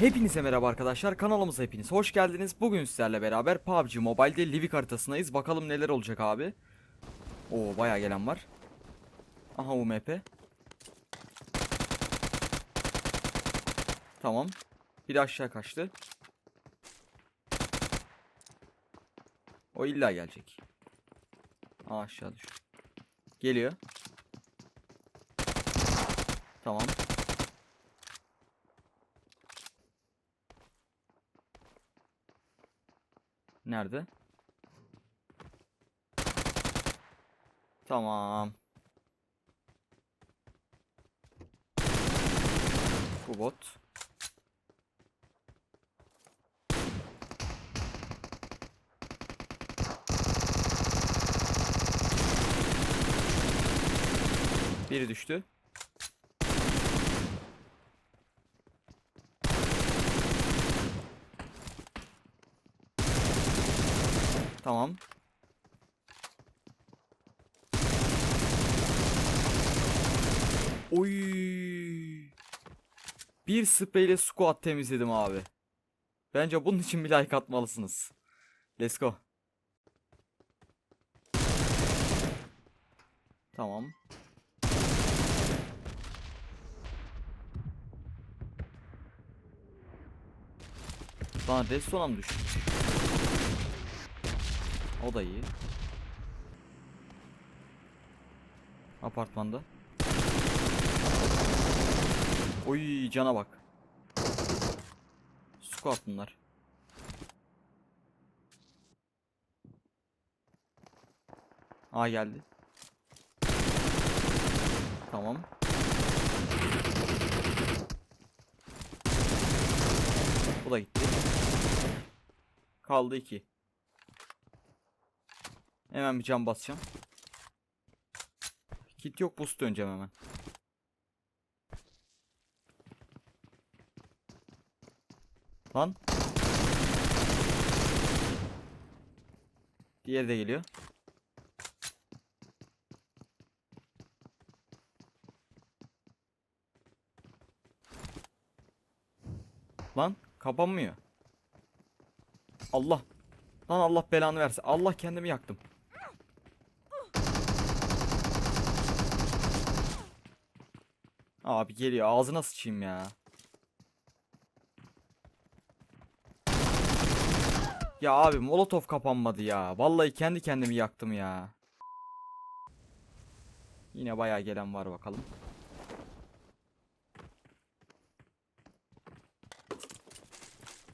Hepinize merhaba arkadaşlar kanalımıza hepiniz hoş geldiniz. Bugün sizlerle beraber PUBG Mobile'de Livik haritasındayız. Bakalım neler olacak abi. Oo bayağı gelen var. Aha UMP. Tamam. Biri aşağı kaçtı. O illa gelecek. Aşağı düş. Geliyor. Tamam. Nerede? Tamam. Bu bot. Biri düştü. Tamam. Oy. Bir spreyle squat temizledim abi. Bence bunun için bir like atmalısınız. Let's go. Tamam. Lan redstone'a mı düştü? O da iyi. Apartmanda. Oy cana bak. Squat bunlar. A geldi. Tamam. Bu da gitti. Kaldı iki. Hemen bir cam basacağım. Kit yok boost döneceğim hemen. Lan. Diğeri de geliyor. Lan kapanmıyor. Allah. Lan Allah belanı versin. Allah kendimi yaktım. Abi geliyor ağzına sıçayım ya. Ya abi molotof kapanmadı ya. Vallahi kendi kendimi yaktım ya. Yine bayağı gelen var bakalım.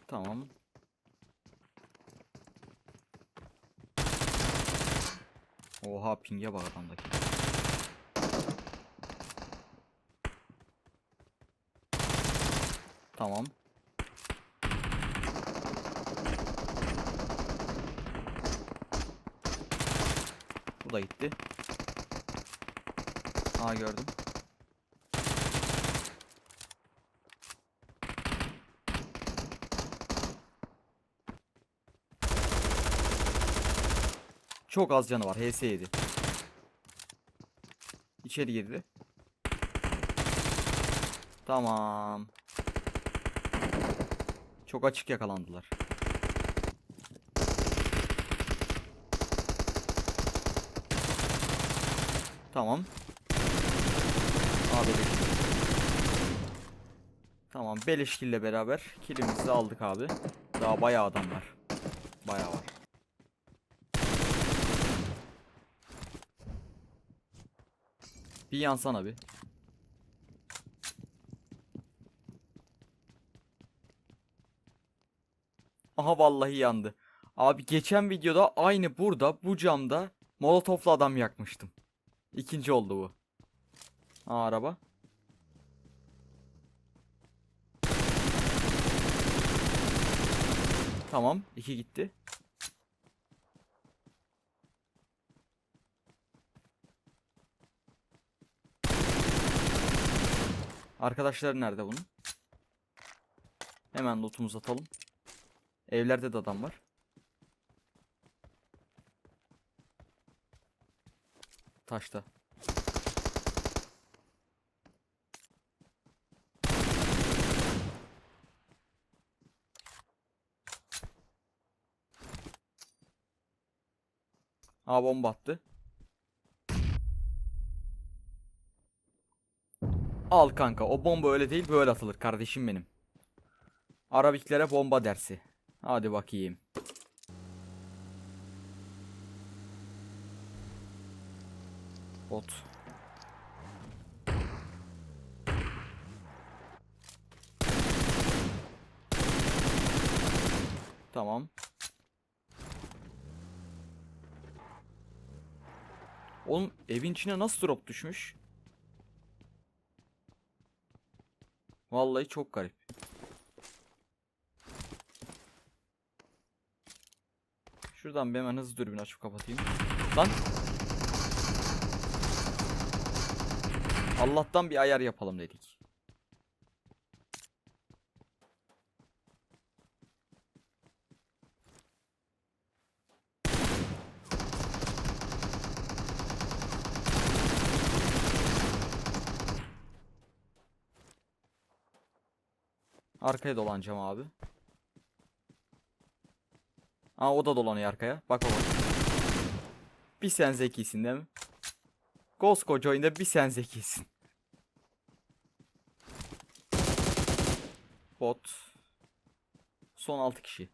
Tamam. Oha ping'e bak adamdaki. Tamam. Bu da gitti. Aa gördüm. Çok az canı var. HS yedi. İçeri girdi. Tamam. Çok açık yakalandılar. Tamam. Abi Tamam beleş kill ile beraber killimizi de aldık abi. Daha bayağı adam var. Bayağı var. Bir yansana bir. Aha vallahi yandı. Abi geçen videoda aynı burada bu camda molotoflu adam yakmıştım. İkinci oldu bu. Aa, araba. Tamam iki gitti. Arkadaşlar nerede bunun? Hemen lootumuzu atalım. Evlerde de adam var. Taşta. Aa bomba attı. Al kanka o bomba öyle değil böyle atılır kardeşim benim. Arabiklere bomba dersi. Hadi bakayım. Bot. Tamam. Oğlum evin içine nasıl drop düşmüş? Vallahi çok garip. Şuradan bir hemen hızlı dürbün açıp kapatayım. Lan. Allah'tan bir ayar yapalım dedik. Arkaya dolanacağım abi. Aa o da dolanıyor arkaya. Bak bak. Bir sen zekisin değil mi? Koskoca oyunda bir sen zekisin. Bot. Son 6 kişi.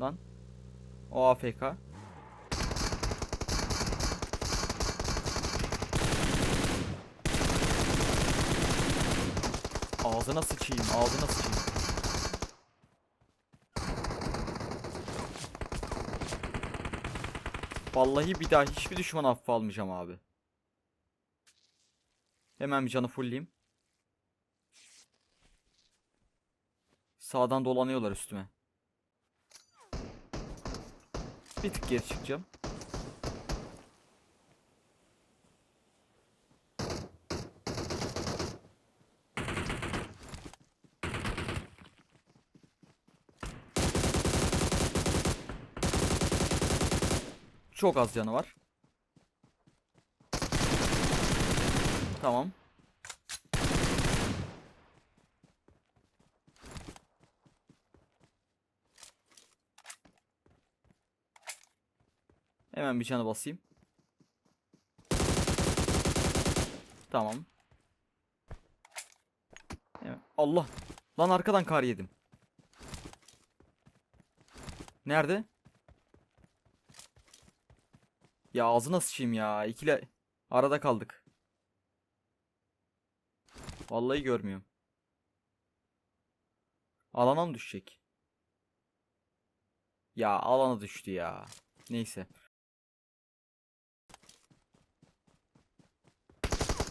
Lan. O AFK. Ağzına sıçayım, ağzına sıçayım. Vallahi bir daha hiçbir düşman hafife almayacağım abi. Hemen bir canı fullleyeyim. Sağdan dolanıyorlar üstüme. Bir tık geri çıkacağım. Çok az canı var. Tamam. Hemen bir canı basayım. Tamam. Allah. Lan arkadan kar yedim. Nerede? Ya ağzına sıçayım ya. İkile arada kaldık. Vallahi görmüyorum. Alana mı düşecek? Ya alana düştü ya. Neyse.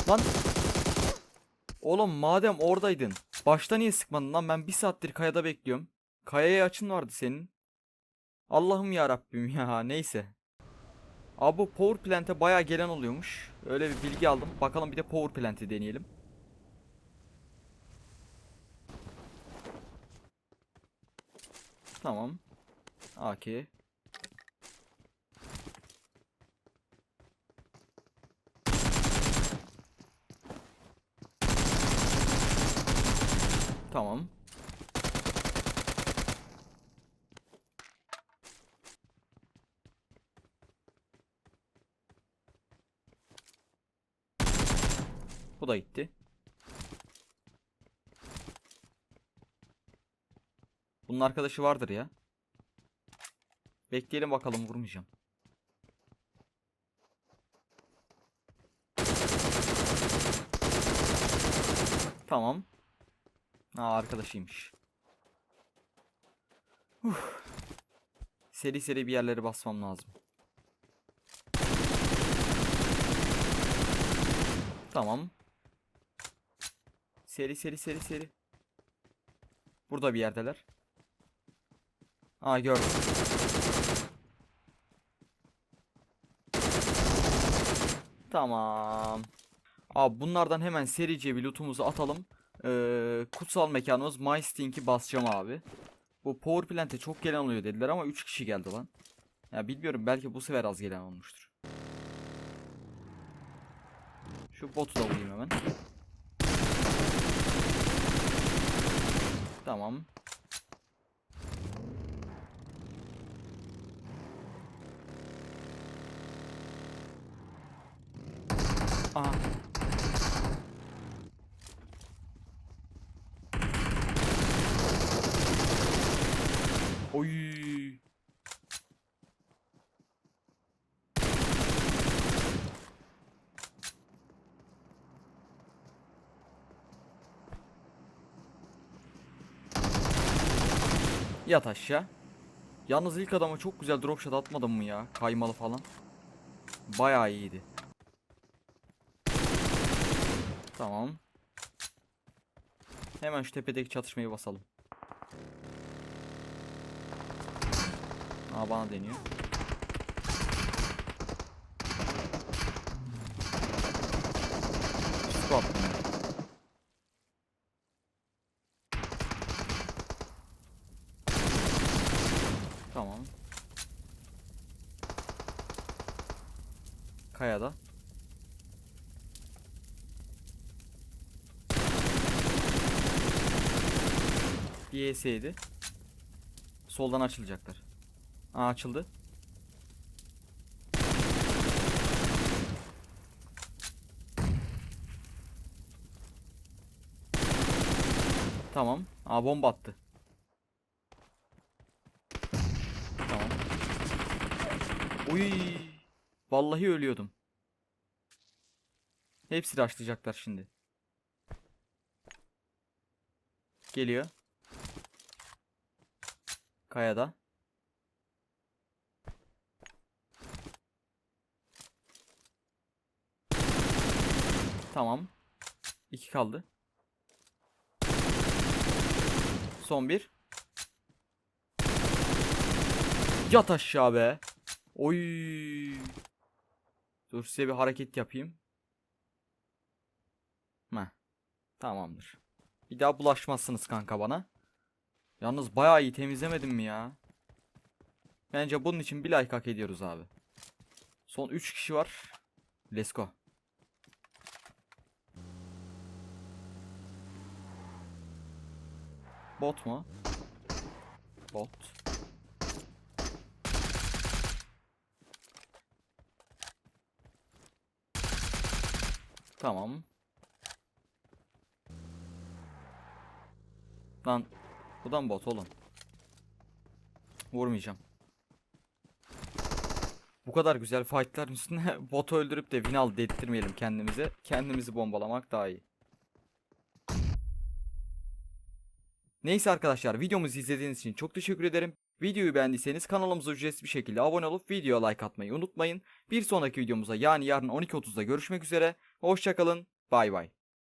Lan. Oğlum madem oradaydın. Başta niye sıkmadın lan? Ben bir saattir kayada bekliyorum. Kayaya açın vardı senin. Allah'ım ya Rabbim ya. Neyse. Abi bu power plant'e bayağı gelen oluyormuş. Öyle bir bilgi aldım. Bakalım bir de power plant'i deneyelim. Tamam. AK. Tamam. Da gitti. Bunun arkadaşı vardır ya. Bekleyelim bakalım vurmayacağım. Tamam. Aa arkadaşıymış. Uf. Seri seri bir yerleri basmam lazım. Tamam. Seri seri seri seri. Burada bir yerdeler. Aa gördüm. Tamam. Abi bunlardan hemen serice bir lootumuzu atalım. Ee, kutsal mekanımız My Stink'i basacağım abi. Bu Power Plant'e çok gelen oluyor dediler ama 3 kişi geldi lan. Ya bilmiyorum belki bu sefer az gelen olmuştur. Şu botu da vurayım hemen. Tamam. Aha. Yat aşağı. Yalnız ilk adama çok güzel drop shot atmadım mı ya? Kaymalı falan. Bayağı iyiydi. Tamam. Hemen şu tepedeki çatışmayı basalım. Aa bana deniyor. Squat. Tamam. Kayada. YS'ydi. Soldan açılacaklar. Aa açıldı. Tamam. Aa bomba attı. Tamam. Uy. Vallahi ölüyordum. Hepsi açlayacaklar şimdi. Geliyor. Kayada. Tamam. İki kaldı. Son bir. Yat aşağı be. Oy. Dur size bir hareket yapayım. Heh. Tamamdır. Bir daha bulaşmazsınız kanka bana. Yalnız bayağı iyi temizlemedim mi ya? Bence bunun için bir like hak ediyoruz abi. Son 3 kişi var. Let's go. Bot mu? Bot. Tamam. Lan bu da mı bot oğlum? Vurmayacağım. Bu kadar güzel fightların üstüne botu öldürüp de win al dedirtmeyelim kendimize. Kendimizi bombalamak daha iyi. Neyse arkadaşlar videomuzu izlediğiniz için çok teşekkür ederim. Videoyu beğendiyseniz kanalımıza ücretsiz bir şekilde abone olup videoya like atmayı unutmayın. Bir sonraki videomuza yani yarın 12.30'da görüşmek üzere. Hoşçakalın. Bay bay.